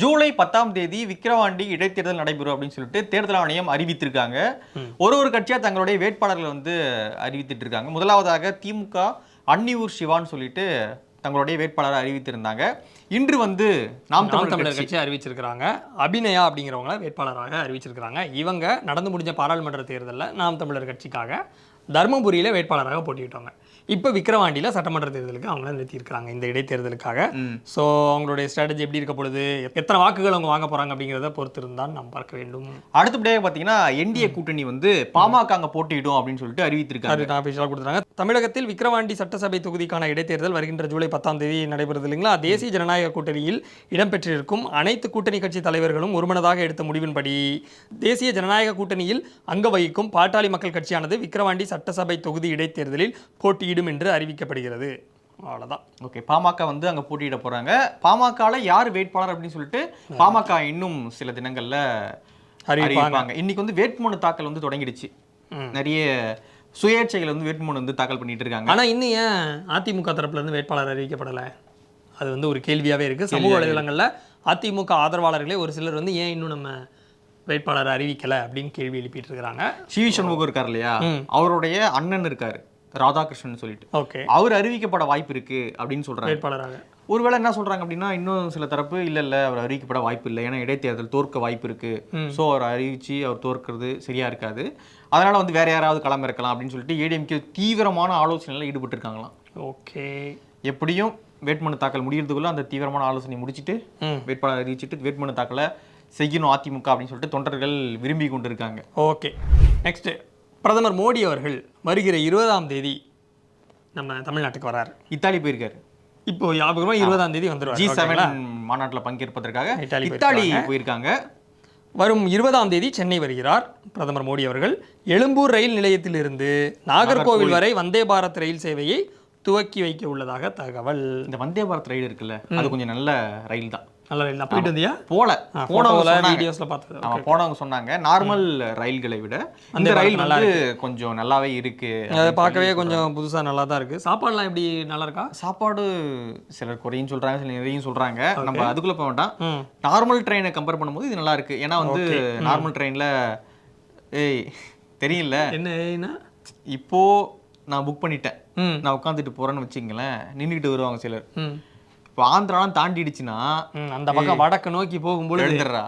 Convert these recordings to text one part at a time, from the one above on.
ஜூலை பத்தாம் தேதி விக்கிரவாண்டி இடைத்தேர்தல் நடைபெறும் அப்படின்னு சொல்லிட்டு தேர்தல் ஆணையம் அறிவித்திருக்காங்க. ஒரு ஒரு கட்சியா தங்களுடைய வேட்பாளர்களை வந்து அறிவித்திட்டு இருக்காங்க முதலாவதாக திமுக அன்னியூர் சிவான்னு சொல்லிட்டு தங்களுடைய வேட்பாளரை அறிவித்திருந்தாங்க. இன்று வந்து நாம் நாம் தமிழர் கட்சி. அறிவிச்சிருக்கிறாங்க. அபிநயா அப்படிங்கிறவங்கள வேட்பாளராக அறிவிச்சிருக்கிறாங்க. இவங்க நடந்து முடிஞ்ச பாராளுமன்ற தேர்தலில் நாம் தமிழர் கட்சிக்காக தருமபுரியில் வேட்பாளராக போட்டியிட்டாங்க. இப்போ விக்கிரவாண்டியில் சட்டமன்ற தேர்தலுக்கு அவங்கள நிறுத்தியிருக்கிறாங்க இந்த இடைத்தேர்தலுக்காக. ஸோ அவங்களுடைய ஸ்ட்ராட்டஜி எப்படி இருக்க பொழுது எத்தனை வாக்குகள் அவங்க வாங்க போகிறாங்க அப்படிங்கிறத பொறுத்து இருந்தால் நாம் பார்க்க வேண்டும். அடுத்தபடியாக பார்த்தீங்கன்னா என்டிஏ கூட்டணி வந்து பாமக அங்க போட்டியிடும் அப்படின்னு சொல்லிட்டு அறிவித்திருக்காங்க. கொடுத்துருக்காங்க. தமிழகத்தில் விக்கிரவாண்டி சட்டசபை தொகுதிக்கான இடைத்தேர்தல் வருகின்ற ஜூலை பத்தாம் தேதி நடைபெறுது இல்லைங்களா? தேசிய ஜனநாயக கூட்டணியில் இடம்பெற்றிருக்கும் அனைத்து கூட்டணி கட்சி தலைவர்களும் ஒருமனதாக எடுத்த முடிவின்படி தேசிய ஜனநாயக கூட்டணியில் அங்க வகிக்கும் பாட்டாளி மக்கள் கட்சியானது விக்கிரவாண்டி சட்டசபை தொகுதி இடைத்தேர்தலில் போட்டியிடும். என்று அறிவிக்கப்படுகிறது. அவ்வளவுதான். ஓகே பாமக வந்து அங்க போட்டியிட போறாங்க. பாமகல யார் வேட்பாளர் அப்படின்னு சொல்லிட்டு பாமக இன்னும் சில தினங்கள்ல அறிவிப்பாங்க. இன்னைக்கு வந்து வேட்புமனு தாக்கல் வந்து தொடங்கிடுச்சு. நிறைய சுயேட்சைகள் வந்து வேட்புமனு வந்து தாக்கல் பண்ணிட்டு இருக்காங்க. ஆனா இன்னும் ஏன் அதிமுக தரப்புல இருந்து வேட்பாளர் அறிவிக்கப்படல? அது வந்து ஒரு கேள்வியாவே இருக்கு. சமூக வலைதளங்கள்ல அதிமுக ஆதரவாளர்களே ஒரு சிலர் வந்து ஏன் இன்னும் நம்ம வேட்பாளரை அறிவிக்கல அப்படின்னு கேள்வி எழுப்பிட்டு இருக்கிறாங்க சிவி சண்முகம் இருக்கார் இல்லையா. அவருடைய அண்ணன் இருக்காரு. ராதாகிருஷ்ணன் சொல்லிட்டு. ஓகே. அவர் அறிவிக்கப்பட வாய்ப்பு இருக்கு அப்படின்னு சொல்றாங்க. வேட்பாளராக. ஒருவேளை என்ன சொல்றாங்க அப்படின்னா இன்னும் சில தரப்பு இல்ல இல்ல அவர் அறிவிக்கப்பட வாய்ப்பு இல்லை. ஏன்னா இடைத்தேர்தல் தோற்க வாய்ப்பு இருக்கு. ஸோ அவர் அறிவிச்சு அவர் தோற்கிறது சரியா இருக்காது. அதனால வந்து வேற யாராவது களம் இருக்கலாம் அப்படின்னு சொல்லிட்டு ஏடிஎம்கே தீவிரமான ஆலோசனையில் ஈடுபட்டு இருக்காங்களாம் ஓகே. எப்படியும் வேட்புமனு தாக்கல் முடியறதுக்குள்ள அந்த தீவிரமான ஆலோசனை முடிச்சிட்டு வேட்பாளர் அறிவிச்சிட்டு வேட்புமனு தாக்கலை செய்யணும் அதிமுக அப்படின்னு சொல்லிட்டு தொண்டர்கள் விரும்பி கொண்டு இருக்காங்க ஓகே. நெக்ஸ்ட் பிரதமர் மோடி அவர்கள் வருகிற இருபதாம் தேதி நம்ம தமிழ்நாட்டுக்கு வராரு. இத்தாலி போயிருக்காரு. இப்போ ஞாபகமா இருபதாம் தேதி ஜி வந்துருவாரு செவன்? மாநாட்டில் பங்கேற்பதற்காக இத்தாலி இத்தாலி போயிருக்காங்க. வரும் இருபதாம் தேதி சென்னை வருகிறார் பிரதமர் மோடி அவர்கள். எழும்பூர் ரயில் நிலையத்திலிருந்து நாகர்கோவில். வரை வந்தே பாரத் ரயில் சேவையை துவக்கி வைக்க உள்ளதாக தகவல். இந்த வந்தே பாரத் ரயில் இருக்குல்ல அது கொஞ்சம் நல்ல ரயில் தான். நல்ல ரயில் தான். போயிட்டு வந்தியா? போல. போனவங்க வீடியோஸில் பார்த்தது. ஆமா போனவங்க சொன்னாங்க. நார்மல் ரயில்களை விட பாரத் ரயில் வந்து கொஞ்சம் நல்லாவே இருக்கு அதை பார்க்கவே கொஞ்சம் புதுசா நல்லா தான் இருக்கு. சாப்பாடுலாம் எப்படி நல்லா இருக்கா? சாப்பாடு சிலர் குறையும் சொல்றாங்க சிலர் நிறையும் சொல்றாங்க. நம்ம அதுக்குள்ள போக வேண்டாம். நார்மல் ட்ரெயினை கம்பேர் பண்ணும்போது இது நல்லா இருக்கு. ஏன்னா வந்து நார்மல் ட்ரெயின்ல ஏய் தெரியல. என்ன இப்போ நான் புக் பண்ணிட்டேன். நான் உட்காந்துட்டு போறேன்னு வச்சுங்களேன் நின்றுட்டு வருவாங்க சிலர். இப்போ ஆந்திராலாம் தாண்டிடுச்சுன்னா அந்த பக்கம் வடக்கு நோக்கி போகும்போது எழுந்துடுறா.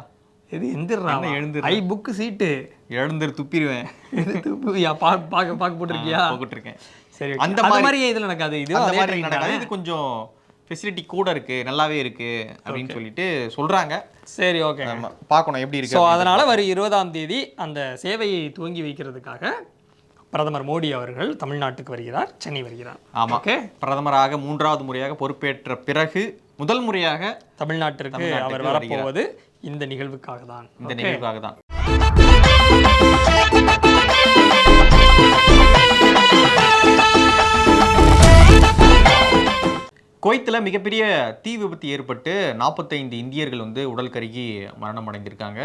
என்ன எழுந்துடுறா? ஐ புக் சீட்டு எழுந்துரு துப்பிடுவேன். இது துப்புவியா பாக்க பாக்க பாக்க போட்டிருக்கியா? போட்டுட்டு இருக்கேன் சரி அந்த மாதிரி- இதுல நடக்காது. இது அந்த மாதிரி நடக்காது? இது கொஞ்சம் ஃபெசிலிட்டி கூட இருக்கு. நல்லாவே இருக்கு அப்படின்னு சொல்லிட்டு சொல்றாங்க. சரி ஓகே பார்க்கணும் எப்படி இருக்கு ஸோ அதனால வரும் இருபதாம் தேதி அந்த சேவையை துவங்கி வைக்கிறதுக்காக பிரதமர் மோடி அவர்கள் தமிழ்நாட்டுக்கு வருகிறார் சென்னை வருகிறார். ஆமா. ஓகே? பிரதமராக மூன்றாவது முறையாக பொறுப்பேற்ற பிறகு முதல் முறையாக தமிழ்நாட்டிற்கு தமிழ்நாட்டுக்கு அவர் வரப்போவது இந்த நிகழ்வுக்காக தான். இந்த நிகழ்வாக தான். குவைத்தில் மிகப்பெரிய தீ விபத்து ஏற்பட்டு நாற்பத்தைந்து இந்தியர்கள் வந்து உடல் கருகி மரணம் அடைந்திருக்காங்க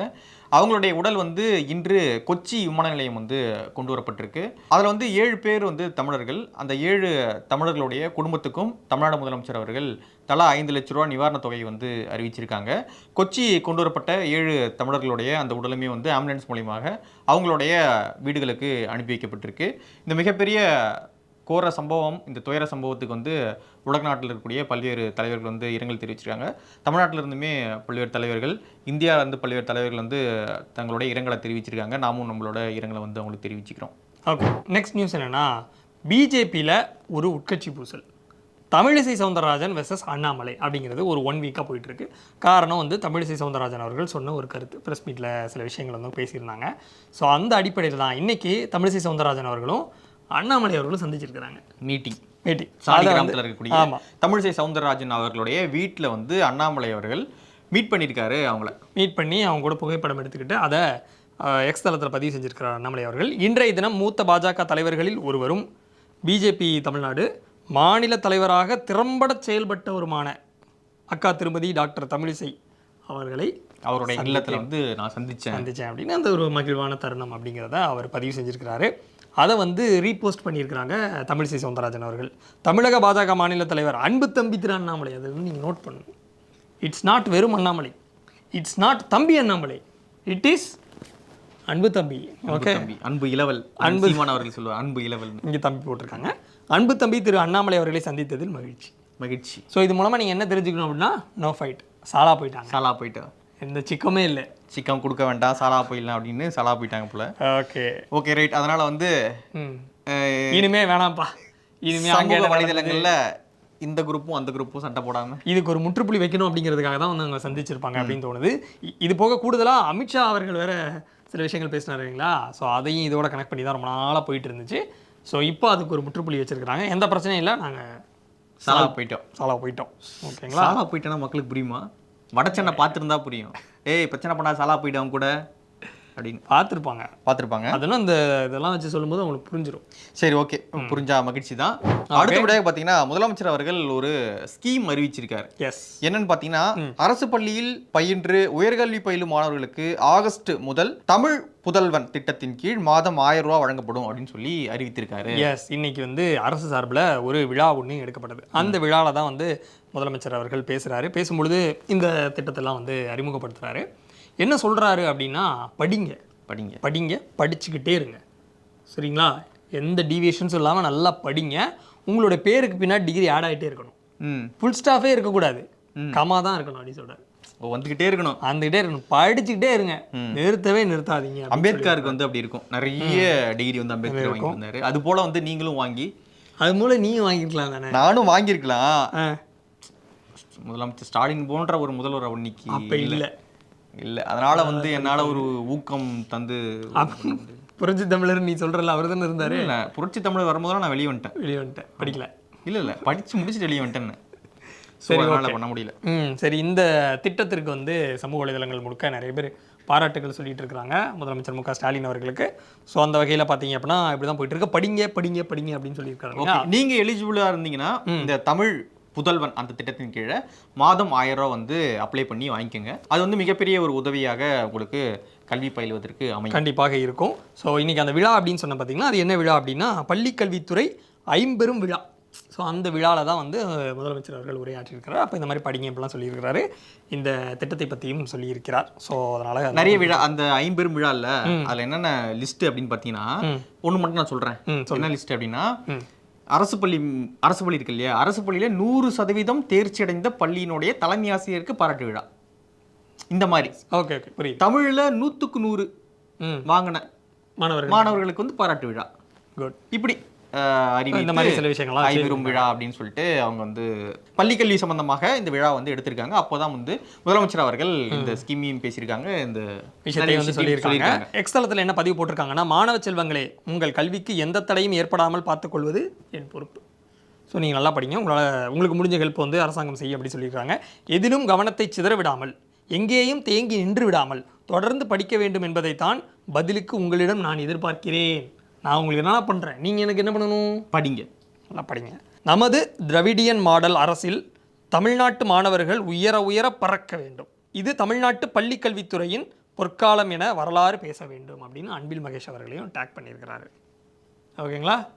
அவங்களுடைய உடல் வந்து இன்று கொச்சி விமான நிலையம் வந்து கொண்டு வரப்பட்டிருக்கு. அதில் வந்து ஏழு பேர் வந்து தமிழர்கள். அந்த ஏழு தமிழர்களுடைய குடும்பத்துக்கும் தமிழ்நாடு முதலமைச்சர் அவர்கள் தலா ஐந்து லட்ச ரூபா நிவாரணத் தொகையை வந்து அறிவிச்சிருக்காங்க. கொச்சி கொண்டு வரப்பட்ட ஏழு தமிழர்களுடைய அந்த உடலுமே வந்து ஆம்புலன்ஸ் மூலியமாக அவங்களுடைய வீடுகளுக்கு அனுப்பி வைக்கப்பட்டிருக்கு. இந்த மிகப்பெரிய கோர சம்பவம் இந்த துயர சம்பவத்துக்கு வந்து உலக நாட்டில் இருக்கக்கூடிய பல்வேறு தலைவர்கள் வந்து இரங்கல் தெரிவிச்சிருக்காங்க. தமிழ்நாட்டில் இருந்துமே பல்வேறு தலைவர்கள் இந்தியாவில இருந்து பல்வேறு தலைவர்கள் வந்து தங்களுடைய இரங்கலை தெரிவிச்சிருக்காங்க. நாமும் நம்மளோட இரங்கலை வந்து அவங்களுக்கு தெரிவிச்சுக்கிறோம். ஓகே நெக்ஸ்ட் நியூஸ் என்னன்னா பிஜேபியில் ஒரு உட்கட்சி பூசல். தமிழிசை சவுந்தரராஜன் வெர்சஸ் அண்ணாமலை அப்படிங்கிறது ஒரு ஒன் வீக்காக போயிட்டு இருக்கு காரணம் வந்து தமிழிசை சவுந்தரராஜன் அவர்கள் சொன்ன ஒரு கருத்து. ப்ரெஸ் மீட்டில் சில விஷயங்கள் வந்து பேசியிருந்தாங்க. ஸோ அந்த அடிப்படையில் தான் இன்னைக்கு தமிழிசை சவுந்தரராஜன் அவர்களும் அண்ணாமலை அவர்களும் சந்திச்சிருக்கிறாங்க. மீட்டிங் மீட்டிங் சாலி கிராமத்தில் இருக்கக்கூடிய. தமிழிசை சவுந்தரராஜன் அவர்களுடைய வீட்டில் வந்து அண்ணாமலை அவர்கள் மீட் பண்ணியிருக்காரு அவங்கள. மீட் பண்ணி அவங்க கூட புகைப்படம் எடுத்துக்கிட்டு அதை எக்ஸ் தளத்தில் பதிவு செஞ்சிருக்கிறார் அண்ணாமலை அவர்கள். இன்றைய தினம் மூத்த பாஜக தலைவர்களில் ஒருவரும் பிஜேபி தமிழ்நாடு மாநில தலைவராக திறம்பட செயல்பட்டவருமான அக்கா திருமதி டாக்டர் தமிழிசை அவர்களை அவருடைய இல்லத்தில் வந்து நான் சந்திச்சேன். சந்திச்சேன் அப்படின்னு அந்த ஒரு மகிழ்வான தருணம் அப்படிங்கிறத அவர் பதிவு செஞ்சிருக்கிறாரு. அதை வந்து ரீபோஸ்ட் பண்ணியிருக்கிறாங்க தமிழிசை சவுந்தரராஜன் அவர்கள். தமிழக பாஜக மாநில தலைவர் அன்பு தம்பி திரு அண்ணாமலை அதை வந்து நீங்கள் நோட் பண்ணணும். இட்ஸ் நாட் வெறும் அண்ணாமலை. இட்ஸ் நாட் தம்பி அண்ணாமலை. இட் இஸ் அன்பு தம்பி. ஓகே அன்பு இளவல். அன்பு சீமான் அவர்கள் சொல்லுவார் அன்பு இளவல் இங்கே தம்பி போட்டிருக்காங்க. அன்பு தம்பி திரு அண்ணாமலை அவர்களை சந்தித்ததில் மகிழ்ச்சி. மகிழ்ச்சி. ஸோ இது மூலமாக நீங்கள் என்ன தெரிஞ்சுக்கணும் அப்படின்னா நோ ஃபைட் சாலா போயிட்டாங்க. சாலா போயிட்டா எந்த சிக்கமே இல்லை. சிக்கம் கொடுக்க வேண்டாம் சாலா போயிடலாம் அப்படின்னு சாலா போயிட்டாங்க போல. ஓகே. Okay right. அதனால வந்து இனிமே வேணாம்ப்பா. இனிமே அங்கே வலைதளங்கள்ல இந்த குரூப்பும் அந்த குரூப்பும் சண்டை போடாம. இதுக்கு ஒரு முற்றுப்புள்ளி வைக்கணும் அப்படிங்கிறதுக்காக தான் வந்து அவங்க சந்திச்சிருப்பாங்க அப்படின்னு தோணுது. இது போக கூடுதலாக அமித்ஷா அவர்கள் வேற சில விஷயங்கள் பேசினார் இல்லைங்களா? ஸோ அதையும் இதோட கனெக்ட் பண்ணி தான் ரொம்ப நாளாக போயிட்டு இருந்துச்சு. ஸோ இப்போ அதுக்கு ஒரு முற்றுப்புள்ளி வச்சிருக்காங்க எந்த பிரச்சனையும் இல்லை. நாங்கள் சாலா போயிட்டோம். சாலா போயிட்டோம். ஓகேங்களா? சாலா போயிட்டேன்னா மக்களுக்கு புரியுமா? வடச்சென்னை பார்த்துருந்தா புரியும். ஏய் பிரச்சனை பண்ணா சாலா போயிட்டு அவங்க கூட. அப்படின்னு பார்த்துருப்பாங்க. பார்த்துருப்பாங்க. அதெல்லாம் இந்த இதெல்லாம் வச்சு சொல்லும்போது அவங்களுக்கு புரிஞ்சிடும் சரி ஓகே. புரிஞ்சா மகிழ்ச்சி தான் அடுத்தபடியாக பார்த்தீங்கன்னா முதலமைச்சர் அவர்கள் ஒரு ஸ்கீம் அறிவிச்சிருக்காரு. எஸ் என்னன்னு பார்த்தீங்கன்னா அரசு பள்ளியில் பயின்று உயர்கல்வி பயிலும் மாணவர்களுக்கு ஆகஸ்ட் முதல் தமிழ் புதல்வன் திட்டத்தின் கீழ் மாதம் ஆயிரம் ரூபாய் வழங்கப்படும் அப்படின்னு சொல்லி அறிவித்திருக்காரு. எஸ் இன்னைக்கு வந்து அரசு சார்பில் ஒரு விழா ஒன்று எடுக்கப்பட்டது. அந்த விழாவில் தான் வந்து முதலமைச்சர் அவர்கள் பேசுகிறாரு பேசும்பொழுது இந்த திட்டத்தெல்லாம் வந்து அறிமுகப்படுத்துகிறாரு என்ன சொல்கிறாரு அப்படின்னா படிங்க. படிங்க. படிங்க படிச்சுக்கிட்டே இருங்க. சரிங்களா? எந்த டீவியேஷன்ஸும் இல்லாமல் நல்லா படிங்க. உங்களோட பேருக்கு பின்னாடி டிகிரி ஆட் ஆகிட்டே இருக்கணும். ம். ஃபுல் ஸ்டாஃபே இருக்கக்கூடாது. கமா தான் இருக்கணும் அப்படின்னு சொல்கிறார் ஓ, வந்துகிட்டே இருக்கணும். வந்துகிட்டே இருக்கணும். படிச்சுக்கிட்டே இருங்க. நிறுத்தவே நிறுத்தாதீங்க அம்பேத்கருக்கு வந்து அப்படி இருக்கும். நிறைய டிகிரி வந்து அம்பேத்கர் வாங்கி வந்தாரு. அது போல வந்து நீங்களும் வாங்கி அது மூலம் நீங்கள் வாங்கிக்கலாம் தானே? நானும் வாங்கியிருக்கலாம். முதலமைச்சர் ஸ்டாலின் போன்ற ஒரு முதல்வர் இன்னைக்கு அப்போ இல்லை. இல்ல அதனால வந்து என்னால ஒரு ஊக்கம் தந்து புரட்சி தமிழர் நீ சொல்கிறல அவர் தானே இருந்தார்? இல்ல புரட்சி தமிழ் வரும்போது நான் வெளியே வந்துட்டேன். வெளியே வந்துட்டேன் படிக்கல. இல்ல இல்ல படிச்சு முடிச்சுட்டு வெளியே வந்துட்டேன்னு. சரி, பண்ண முடியல. ம் சரி இந்த திட்டத்திற்கு வந்து சமூக வலைதளங்கள் முழுக்க நிறைய பேர் பாராட்டுகள் சொல்லிட்டு இருக்கிறாங்க முதலமைச்சர் மு க ஸ்டாலின் அவர்களுக்கு. ஸோ அந்த வகையில் பார்த்தீங்க அப்படின்னா இப்படி தான் போயிட்டு இருக்கு. படிங்க படிங்க படிங்க அப்படின்னு சொல்லியிருக்காங்க ஓகே நீங்க எலிஜிபிளா இருந்தீங்கன்னா இந்த தமிழ் புதல்வன் அந்த திட்டத்தின் கீழே மாதம் ஆயிரம் ரூபாய் வந்து அப்ளை பண்ணி வாங்கிக்கோங்க. அது வந்து மிகப்பெரிய ஒரு உதவியாக உங்களுக்கு கல்வி பயிலுவதற்கு அமையும். கண்டிப்பாக இருக்கும். ஸோ இன்னைக்கு அந்த விழா அப்படின்னு சொன்ன பார்த்தீங்கன்னா அது என்ன விழா அப்படின்னா பள்ளிக்கல்வித்துறை ஐம்பெரும் விழா. ஸோ அந்த விழாவில் தான் வந்து முதலமைச்சர் அவர்கள் உரையாற்றியிருக்கிறார். அப்போ இந்த மாதிரி படிங்க அப்படிலாம் சொல்லியிருக்கிறாரு. இந்த திட்டத்தை பற்றியும் சொல்லியிருக்கிறார். ஸோ அதனால் நிறைய விழா அந்த ஐம்பெரும் விழா இல்ல அதுல என்னென்ன லிஸ்ட் அப்படின்னு பாத்தீங்கன்னா ஒண்ணு மட்டும் நான் சொல்றேன். ம், என்ன லிஸ்ட் அப்படின்னா. அரசு பள்ளி அரசு பள்ளி இருக்கு இல்லையா? அரசு பள்ளியில நூறு சதவீதம் தேர்ச்சி அடைந்த பள்ளியினுடைய தலைமை ஆசிரியருக்கு பாராட்டு விழா. இந்த மாதிரி. ஓகே ஓகே புரியுது. தமிழ்ல நூத்துக்கு நூறு வாங்கின மாணவர்கள். மாணவர்களுக்கு வந்து பாராட்டு விழா. குட். இப்படி இந்த மாதிரி சில விஷயங்கள்லாம் ஐம்பெரும் விழா அப்படின்னு சொல்லிட்டு அவங்க வந்து பள்ளிக்கல்வி சம்பந்தமாக இந்த விழா வந்து எடுத்திருக்காங்க. அப்போதான் வந்து முதலமைச்சர் அவர்கள் இந்த ஸ்கீமையும் பேசியிருக்காங்க. இந்த விஷயத்தை வந்து சொல்லியிருக்காங்க. எக்ஸ் தளத்தில் என்ன பதிவு போட்டிருக்காங்கன்னா மாணவ செல்வங்களே உங்கள் கல்விக்கு எந்த தடையும் ஏற்படாமல் பார்த்துக்கொள்வது என் பொறுப்பு. ஸோ நீங்கள் நல்லா படிங்க. உங்களால் உங்களுக்கு முடிஞ்ச ஹெல்ப் வந்து அரசாங்கம் செய்யும் அப்படி சொல்லியிருக்காங்க. எதிலும் கவனத்தை சிதற விடாமல் எங்கேயும் தேங்கி நின்று விடாமல் தொடர்ந்து படிக்க வேண்டும் என்பதைத்தான் பதிலுக்கு உங்களிடம் நான் எதிர்பார்க்கிறேன். நான் உங்களுக்கு என்ன பண்ணுறேன் நீங்கள் எனக்கு என்ன பண்ணணும்? படிங்க. நல்லா படிங்க. நமது திராவிடியன் மாடல் அரசில் தமிழ்நாட்டு மாணவர்கள் உயர உயர பறக்க வேண்டும். இது தமிழ்நாட்டு பள்ளிக் கல்வித்துறையின் பொற்காலம் என வரலாறு பேச வேண்டும் அப்படின்னு அன்பில் மகேஷ் அவர்களையும் டேக் பண்ணியிருக்கிறாரு. ஓகேங்களா?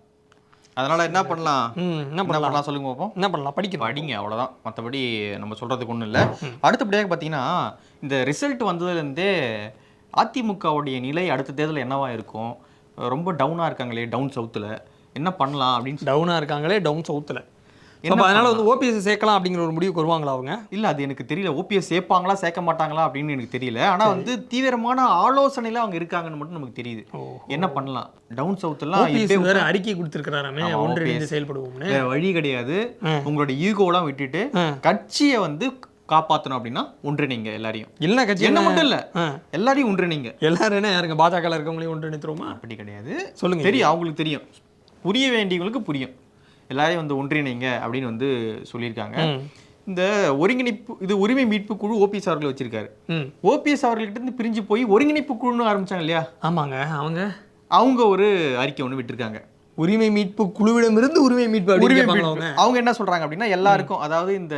அதனால என்ன பண்ணலாம்? ம் என்ன பண்ணலாம்? சொல்லுங்க பார்ப்போம் என்ன பண்ணலாம்? படிக்கணும். படிங்க அவ்வளவுதான். மற்றபடி நம்ம சொல்றதுக்கு ஒன்றும் இல்லை. அடுத்தபடியாக பார்த்தீங்கன்னா இந்த ரிசல்ட் வந்ததுலேருந்தே அதிமுகவுடைய நிலை அடுத்த தேர்தல் என்னவா இருக்கும்? ரொம்ப டவுனாக இருக்காங்களே டவுன் சவுத்தில் என்ன பண்ணலாம் அப்படின்னு டவுனாக இருக்காங்களே டவுன் சவுத்தில் அப்போ அதனால் வந்து ஓபிஎஸ் சேர்க்கலாம் அப்படிங்கிற ஒரு முடிவுக்கு வருவாங்களா அவங்க? இல்ல அது எனக்கு தெரியல. ஓபிஎஸ் சேர்ப்பாங்களா சேர்க்க மாட்டாங்களா அப்படின்னு எனக்கு தெரியல. ஆனா வந்து தீவிரமான ஆலோசனையில அவங்க இருக்காங்கன்னு மட்டும் நமக்கு தெரியுது. என்ன பண்ணலாம்? டவுன் சவுத்லாம் வேற அறிக்கை கொடுத்துருக்கிறாராமே ஒன்றிணைந்து செயல்படுவோம்னு. வேற வழி கிடையாது. உங்களோட ஈகோலாம் விட்டுட்டு கட்சியை வந்து காப்பாத்தணும் அப்படின்னா ஒன்றிணைங்க எல்லாரையும். இல்லை கட்சி என்ன மட்டும் இல்ல. எல்லாரையும் ஒன்றிணைங்க. எல்லாரும் என்ன யாருங்க? பாஜக இருக்கவங்களையும் ஒன்றிணைத்துருவோமா? அப்படி கிடையாது. சொல்லுங்க தெரியும் அவங்களுக்கு தெரியும். புரிய வேண்டியவங்களுக்கு புரியும். எல்லாரையும் வந்து ஒன்றிணைங்க அப்படின்னு வந்து சொல்லியிருக்காங்க. இந்த ஒருங்கிணைப்பு இது உரிமை மீட்பு குழு ஓபிஎஸ் அவர்கள் வச்சிருக்காரு. ஓபிஎஸ் அவர்கள்ட்ட இருந்து பிரிஞ்சு போய் ஒருங்கிணைப்பு குழுன்னு ஆரம்பிச்சாங்க இல்லையா? ஆமாங்க அவங்க. அவங்க ஒரு அறிக்கை ஒன்று விட்டிருக்காங்க. உரிமை மீட்பு குழுவிடமிருந்து உரிமை மீட்பு உரிமை அவங்க? என்ன சொல்றாங்க அப்படின்னா எல்லாருக்கும் அதாவது இந்த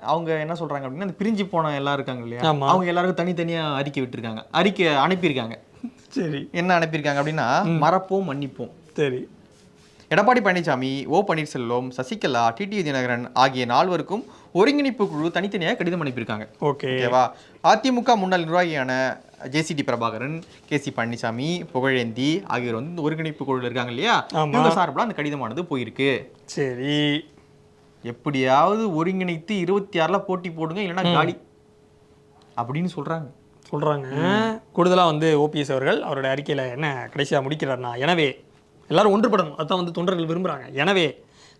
அவங்க என்ன சொல்றாங்க அப்படின்னா இந்த பிரிஞ்சு போன எல்லாரும் இருக்காங்க இல்லையா. அவங்க எல்லாருக்கும் தனித்தனியா அறிக்கை விட்டிருக்காங்க. அறிக்கை அனுப்பியிருக்காங்க. சரி. என்ன அனுப்பியிருக்காங்க அப்படின்னா மறப்போம் மன்னிப்போம். சரி. Edappadi Palaniswami O Panneerselvam Sasikala T T Dhinakaran ஆகிய நால்வருக்கும் ஒருங்கிணைப்பு குழு தனித்தனியாக கடிதம் அனுப்பியிருக்காங்க. ஓகே. ஓகேவா அதிமுக முன்னாள் நிர்வாகியான JCD Prabhakaran K C Palaniswami Pugazhendhi ஆகியோர் வந்து ஒருங்கிணைப்பு குழுவில் இருக்காங்க இல்லையா. இவங்க சார்பில் அந்த கடிதமானது போயிருக்கு. சரி. எப்படியாவது ஒருங்கிணைத்து இருபத்தி ஆறுல போட்டி போடுங்க இல்லைன்னா காலி. அப்படின்னு சொல்றாங்க. சொல்கிறாங்க கூடுதலாக வந்து ஓபிஎஸ் அவர்கள் அவருடைய அறிக்கையில் என்ன கடைசியாக முடிக்கிறார்னா எனவே எல்லாரும் ஒன்றுபடணும். அதான் வந்து தொண்டர்கள் விரும்புகிறாங்க எனவே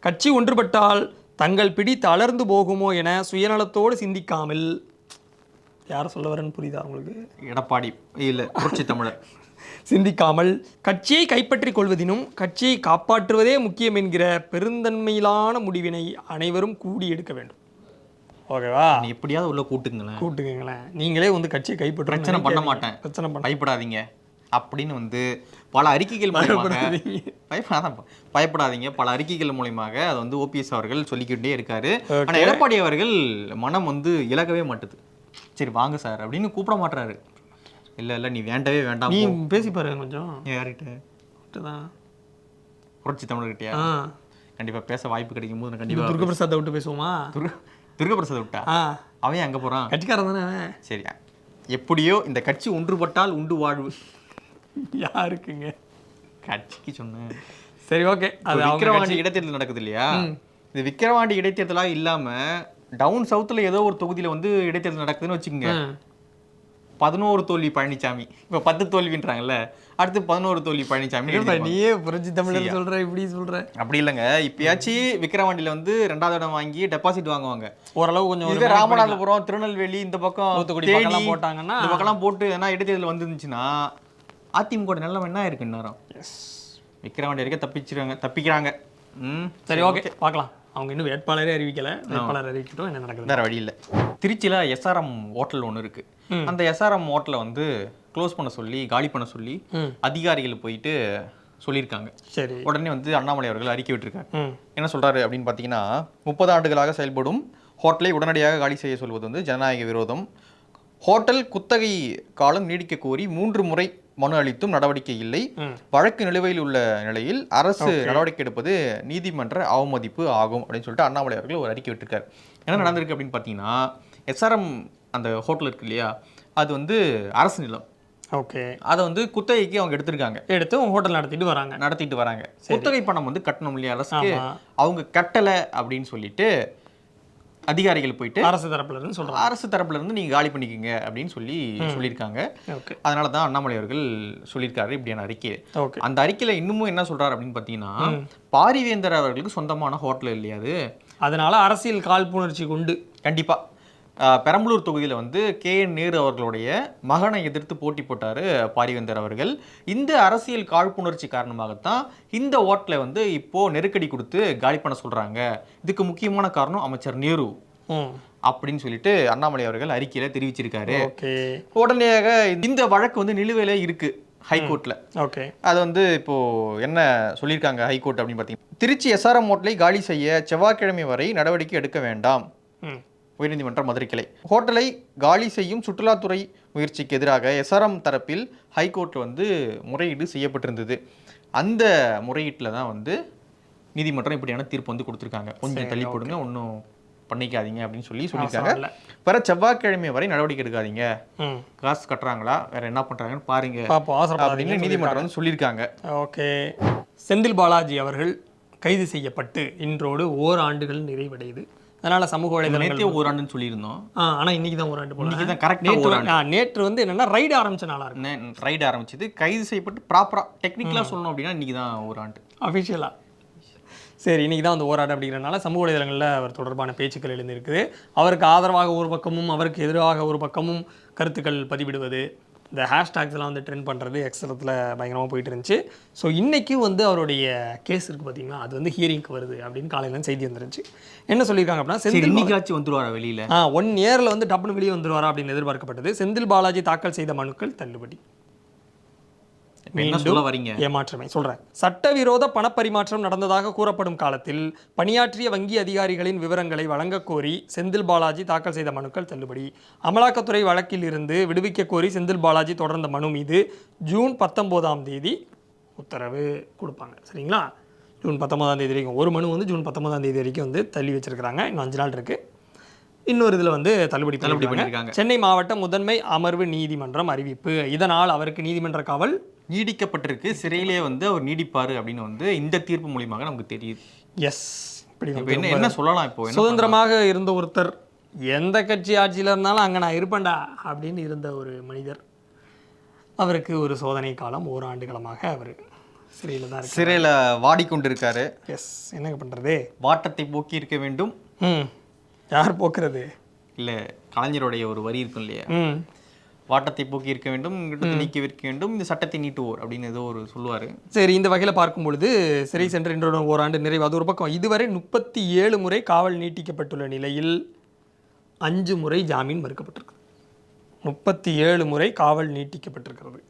கட்சி ஒன்றுபட்டால் தங்கள் பிடி தளர்ந்து போகுமோ என சுயநலத்தோடு சிந்திக்காமல் யார் சொல்ல வரேன்னு புரியுதா உங்களுக்கு? எடப்பாடி இல்ல புரட்சி தமிழர். சிந்திக்காமல் கட்சியை கைப்பற்றிக் கொள்வதினும் கட்சியை காப்பாற்றுவதே முக்கியம் என்கிற பெருந்தன்மையிலான முடிவினை அனைவரும் கூடி எடுக்க வேண்டும். ஓகேவா? எப்படியாவது உள்ள கூட்டுங்களேன். கூட்டுங்களேன் நீங்களே வந்து கட்சியை கைப்பற்ற பிரச்சனை பண்ண மாட்டேன். பிரச்சனை பண்ண பயப்படாதீங்க. அப்படின்னு வந்து பல அறிக்கைகள் மூலமாக பயப்படாதான் பயப்படாதீங்க. பல அறிக்கைகள் மூலயமாக அது வந்து ஓபிஎஸ் அவர்கள் சொல்லிக்கிட்டே இருக்காரு. ஆனா எடப்பாடி அவர்கள் மனம் வந்து இழக்கவே மாட்டுது. சரி வாங்க சார் அப்படின்னு கூப்பிட மாட்டாரு இல்ல இல்ல நீ வேண்டவே வேண்டாம் நீ. பேசி பாருங்க கொஞ்சம். யார்கிட்ட? தான் புரட்சி தமிழர்கிட்டயா? ஆ. கண்டிப்பா பேச வாய்ப்பு கிடைக்கும் போது நான் இப்போ கண்டிப்பா துர்க பிரசாத்தை விட்டு பேசுவோமா? துர்க துர்கபிரசாத் விட்டா? அவன் ஏன் அங்க போறான்? கட்சிக்காரன் தானே அவன். சரி எப்படியோ இந்த கட்சி ஒன்றுபட்டால் உண்டு வாழ்வு. யாருக்குங்க? கட்சிக்கு சொன்னேன். சரி ஓகே. அது விக்கிரவாண்டி இடைத்தேர்தல் நடக்குது இல்லையா? இது விக்கிரவாண்டி இடைத்தேர்தலா இல்லாம டவுன் சவுத்துல ஏதோ ஒரு தொகுதியில வந்து இடைத்தேர்தல் நடக்குதுன்னு வச்சுக்கோங்க. பதினோரு தோல்வி பழனிசாமி இப்ப பத்து தோல்வின்றாங்கல்ல அடுத்து பதினோரு தோல்வி பழனிசாமி நீயே புரட்சி தமிழர் சொல்ற இப்படி சொல்ற. அப்படி இல்லைங்க. இப்பயாச்சும் விக்கிரவாண்டியில வந்து ரெண்டாவது இடம் வாங்கி டெபாசிட் வாங்குவாங்க. ஓரளவு கொஞ்சம் ராமநாதபுரம் திருநெல்வேலி இந்த பக்கம் தூத்துக்குடி போட்டாங்கன்னா இந்த பக்கம்லாம் போட்டு எதனா இடைத்தேர்தல் வந்துருந்துச்சுன்னா அதிமுக நிலைமை என்ன இருக்கு இந்நேரம்? விக்கிரவாண்டி வரைக்கும் தப்பிச்சிருக்காங்க தப்பிக்கிறாங்க. ம் சரி ஓகே. பார்க்கலாம். அவங்க இன்னும் வேட்பாளரே அறிவிக்கல. வேட்பாளர் அறிவிக்கட்டும் என்ன நடக்குது வேற வழி இல்லை. திருச்சியில் எஸ்ஆர்எம் ஹோட்டல் ஒன்று இருக்கு. அந்த எஸ்ஆர்எம் ஹோட்டலை வந்து க்ளோஸ் பண்ண சொல்லி காலி பண்ண சொல்லி அதிகாரிகள் போயிட்டு சொல்லியிருக்காங்க. சரி. உடனே வந்து அண்ணாமலை அவர்கள் அறிக்கை விட்டிருக்காங்க ம். என்ன சொல்றாரு அப்படின்னு பார்த்தீங்கன்னா முப்பது ஆண்டுகளாக செயல்படும் ஹோட்டலை உடனடியாக காலி செய்ய சொல்வது வந்து ஜனநாயக விரோதம். ஹோட்டல் குத்தகை காலம் நீடிக்க கோரி மூன்று முறை மனு அளித்தும் நடவடிக்கை இல்லை. வழக்கு நிலுவையில் உள்ள நிலையில் அரசு நடவடிக்கை எடுப்பது நீதிமன்ற அவமதிப்பு ஆகும் அப்படின்னு சொல்லிட்டு அண்ணாமலை அவர்கள் ஒரு அறிக்கை விட்டிருக்காரு. என்ன நடந்திருக்கு அப்படின்னு பார்த்தீங்கன்னா எஸ்ஆர்எம் அந்த ஹோட்டல் இருக்கு இல்லையா? அது வந்து அரசு நிலம். ஓகே. அதை வந்து குத்தகைக்கு அவங்க எடுத்திருக்காங்க. எடுத்து ஹோட்டல் நடத்திட்டு வராங்க. நடத்திட்டு வராங்க. குத்தகை பணம் வந்து கட்டணும் இல்லையா அரசுக்கு? ஆமா. அவங்க கட்டலை அப்படின்னு சொல்லிட்டு அதிகாரிகள் போயிட்டு அரசு தரப்புல இருந்து சொல்றாங்க. அரசு தரப்புல இருந்து நீங்க காலி பண்ணிக்கங்க அப்படின்னு சொல்லி சொல்லியிருக்காங்க. அதனால தான் அண்ணாமலை அவர்கள் சொல்லியிருக்காரு இப்படியான அறிக்கை அந்த அறிக்கையில இன்னமும் என்ன சொல்றாரு அப்படின்னு பார்த்தீங்கன்னா பாரிவேந்தர் அவர்களுக்கு சொந்தமான ஹோட்டல் இல்லையா அது? அதனால அரசியல் காழ்ப்புணர்ச்சி கொண்டு கண்டிப்பா. பெரம்பலூர் தொகுதியில் வந்து கே என் நேரு அவர்களுடைய மகனை எதிர்த்து போட்டி போட்டார் பாரிவேந்தர் அவர்கள். இந்த அரசியல் காழ்ப்புணர்ச்சி காரணமாகத்தான் இந்த ஓட்டலை வந்து இப்போ நெருக்கடி கொடுத்து காலி பண்ண சொல்றாங்க. இதுக்கு முக்கியமான காரணம் அமைச்சர் நேரு. அப்படின்னு சொல்லிட்டு அண்ணாமலை அவர்கள் அறிக்கையில தெரிவிச்சிருக்காரு. உடனடியாக இந்த வழக்கு வந்து நிலுவையில இருக்கு ஹைகோர்ட்ல. ஓகே. அது வந்து இப்போ என்ன சொல்லியிருக்காங்க ஹைகோர்ட் அப்படின்னு பார்த்தீங்கன்னா திருச்சி எஸ்ஆர்எம் ஹோட்டலை காலி செய்ய செவ்வாய்க்கிழமை வரை நடவடிக்கை எடுக்க வேண்டாம். உயர்நீதிமன்ற மதுரை கிளை ஹோட்டலை காலி செய்யும் சுற்றுலாத்துறை முயற்சிக்கு எதிராக எஸ்ஆர்எம் தரப்பில் ஹைகோர்ட் வந்து முறையீடு செய்யப்பட்டிருந்தது. அந்த முறையீட்டில் தான் வந்து நீதிமன்றம் இப்படியான தீர்ப்பு வந்து கொடுத்துருக்காங்க. கொஞ்சம் தள்ளி போடுங்க ஒன்றும் பண்ணிக்காதீங்க அப்படின்னு சொல்லி சொல்லியிருக்காங்க. வர செவ்வாய்க்கிழமை வரை நடவடிக்கை எடுக்காதீங்க. காசு கட்டுறாங்களா வேற என்ன பண்றாங்கன்னு பாருங்க அப்படின்னு நீதிமன்றம் வந்து சொல்லியிருக்காங்க. ஓகே. செந்தில் பாலாஜி அவர்கள் கைது செய்யப்பட்டு இன்றோடு ஓராண்டுகள் நிறைவடையுது. அதனால சமூக வலைதளங்கள் நேற்றே ஓராண்டுன்னு சொல்லியிருந்தோம். ஆ ஆனா இன்னைக்கு தான் ஓராண்டு போல. இன்னைக்கு தான் கரெக்டாக நேற்று நேற்று வந்து என்னன்னா ரைடு ஆரம்பிச்ச நாளா இருக்கு ரைடு ஆரம்பிச்சது. கைது செய்யப்பட்டு ப்ராப்பராக டெக்னிக்கலாக சொல்லணும் அப்படின்னா இன்னைக்கு தான் ஓராண்டு. அஃபிஷியலா சரி இன்னைக்கு தான் வந்து ஓராடு அப்படிங்கிறனால சமூக வலைதளங்களில் அவர் தொடர்பான பேச்சுக்கள் எழுந்திருக்குது. அவருக்கு ஆதரவாக ஒரு பக்கமும் அவருக்கு எதிராக ஒரு பக்கமும் கருத்துக்கள் பதிவிடுவது இந்த ஹேஷ்டேக்ஸ்லாம் வந்து ட்ரெண்ட் பண்ணுறது எக்ஸலத்தில் பயங்கரமாக போயிட்டு இருந்துச்சு. ஸோ இன்றைக்கும் வந்து அவருடைய கேஸ் இருக்குது பார்த்தீங்களா அது வந்து ஹியரிங்க்கு வருது அப்படின்னு காலையில செய்தி வந்துருந்துச்சு என்ன சொல்லியிருக்காங்க அப்படின்னா செந்தில் இன்னைக்காச்சும் வந்துருவாரா வெளியில? ஆ ஒன் இயரில் வந்து டப்புனு வெளியே வந்துருவாரா அப்படின்னு எதிர்பார்க்கப்பட்டது. செந்தில் பாலாஜி தாக்கல் செய்த மனுக்கள் தள்ளுபடி இப்ப என்ன சொல்ல வரீங்க ஏமாற்றமே. சொல்றேன். சட்டவிரோத பணப்பரிமாற்றம் நடந்ததாக கூறப்படும் காலத்தில் பணியாற்றிய வங்கி அதிகாரிகளின் விவரங்களை வழங்கக் கோரி செந்தில் பாலாஜி தாக்கல் செய்த மனுக்கள் தள்ளுபடி. அமலாக்கத்துறை வழக்கில் இருந்து விடுவிக்க கோரி செந்தில் பாலாஜி தொடர்ந்த மனு மீது ஜூன் பத்தொம்போதாம் தேதி உத்தரவு கொடுப்பாங்க. சரிங்களா? ஜூன் பத்தொன்பதாம் தேதி வரைக்கும். ஒரு மனு வந்து ஜூன் பத்தொன்பதாம் தேதி வரைக்கும் வந்து தள்ளி வச்சிருக்கிறாங்க. இன்னும் அஞ்சு நாள் இருக்கு. இன்னொரு இதில் வந்து தள்ளுபடி தள்ளுபடி சென்னை மாவட்ட முதன்மை அமர்வு நீதிமன்றம் அறிவிப்பு. இதனால் அவருக்கு நீதிமன்ற காவல் நீடிக்கப்பட்டிருக்கு. சிறையிலே வந்து அவர் நீடிப்பாரு அப்படின்னு வந்து இந்த தீர்ப்பு மூலியமாக நமக்கு தெரியுது. எஸ் என்ன என்ன சொல்லலாம் இப்போ? சுதந்திரமாக இருந்த ஒருத்தர் எந்த கட்சி ஆட்சியில் இருந்தாலும் அங்கே நான் இருப்பேன்டா அப்படின்னு இருந்த ஒரு மனிதர். அவருக்கு ஒரு சோதனை காலம் ஓராண்டு காலமாக அவர் சிறையில் தான் சிறையில் வாடிக்கொண்டிருக்காரு. எஸ் என்னங்க பண்ணுறது வாட்டத்தை போக்கி இருக்க வேண்டும். ம். யார் போக்குறது? இல்லை கலைஞருடைய ஒரு வரி இருக்கும் இல்லையா? ம். வாட்டத்தை போக்கி இருக்க வேண்டும் நீக்கி வைக்க வேண்டும் இந்த சட்டத்தை நீட்டுவோர் அப்படின்னு ஏதோ ஒரு சொல்லுவார். சரி இந்த வகையில் பார்க்கும் பொழுது சிறை சென்று இன்றோட ஓராண்டு நிறைவு அது ஒரு பக்கம் இதுவரை முப்பத்தி ஏழு முறை காவல் நீட்டிக்கப்பட்டுள்ள நிலையில் அஞ்சு முறை ஜாமீன் மறுக்கப்பட்டிருக்கு முப்பத்தி ஏழு முறை காவல் நீட்டிக்கப்பட்டிருக்கிறது.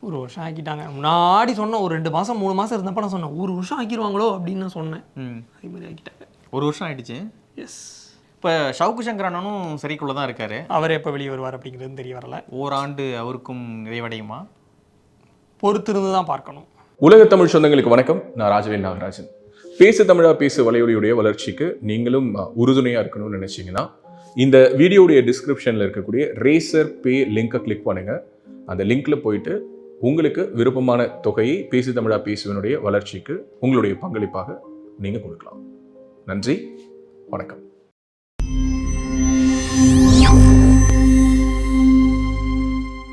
ஒரு வருஷம் ஆக்கிட்டாங்க. முன்னாடி சொன்னேன் ஒரு ரெண்டு மாதம் மூணு மாதம் இருந்தப்ப நான் சொன்னேன் ஒரு வருஷம் ஆக்கிடுவாங்களோ அப்படின்னு நான் சொன்னேன். ம். அதே மாதிரி ஆக்கிட்டாங்க. ஒரு வருஷம் ஆயிடுச்சு? எஸ் இப்போ சவுக்கு சங்கர் அண்ணனும் சிறைக்குள்ளே தான் இருக்காரு. அவர் எப்போ வெளியே வருவார் அப்படிங்கிறது தெரிய வரல. ஓராண்டு அவருக்கும் நிறைவடையுமா? பொறுத்திருந்து தான் பார்க்கணும். உலக தமிழ் சொந்தங்களுக்கு வணக்கம். நான் ராஜவேல் நாகராஜன். பேசு தமிழா பேசு வலையொலியுடைய வளர்ச்சிக்கு நீங்களும் அஹ், உறுதுணையா இருக்கணும்னு நினைச்சீங்கன்னா இந்த வீடியோடைய டிஸ்கிரிப்ஷன்ல இருக்கக்கூடிய ரேசர் பே லிங்கை கிளிக் பண்ணுங்க. அந்த லிங்க்ல போயிட்டு உங்களுக்கு விருப்பமான தொகையை பேசு தமிழா பேசுவனுடைய வளர்ச்சிக்கு உங்களுடைய பங்களிப்பாக நீங்க கொடுக்கலாம். நன்றி. வணக்கம். Thank you.